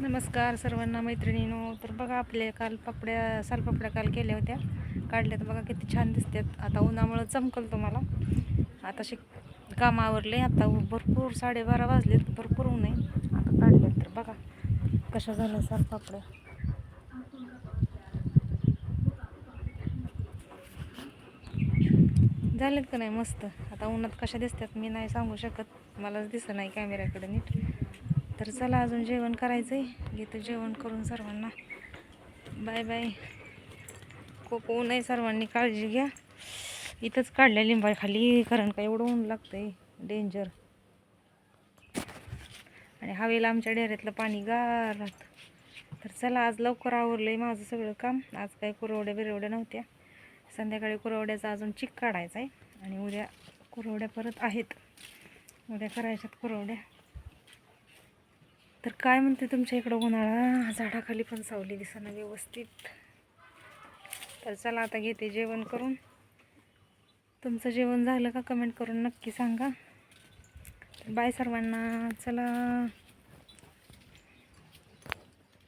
नमस्कार सर्वांना मैत्रिणीनो. तर बघा आपल्या काल पापड्या सालपापड्या काल केल्या होत्या. काढल्या तर बघा किती छान दिसतात. आता उन्हामुळं चमकल तुम्हाला. आता शिक काम आवरले. आता भरपूर साडेबारा वाजलेत. भरपूर ऊन आहे. आता काढल्यात तर बघा कशा झाल्या सालपापड्या. झालेत का नाही? मस्त. आता उन्हात कशा दिसतात मी नाही सांगू शकत. मलाच दिसत नाही कॅमेऱ्याकडे नीट. तर चला अजून जेवण करायचं आहे घेतो जेवण करून सर्वांना. Bye bye. खूप ऊन आहे सर्वांनी काळजी घ्या. इथंच काढल्या लिंबाखाली कारण का एवढं ऊन लागतं आहे डेंजर आणि हवेला आमच्या डेऱ्यातलं पाणी गार राहतं तर चला आज लवकर आवरलं आहे माझं सगळं काम. आज काही कुरवड्या बिरवड्या नव्हत्या. संध्याकाळी कुरवड्याचा अजून चिक काढायचा आहे आणि उद्या कुरवड्या परत आहेत. उद्या करायच्यात कुरवड्या. तर काय म्हणते तुमच्या इकडं उन्हाळा? झाडाखाली पण सावली दिसणं व्यवस्थित. तर चला आता घेते जेवण करून. तुमचं जेवण झालं का? कमेंट करून नक्की सांगा. बाय सर्वांना. चला.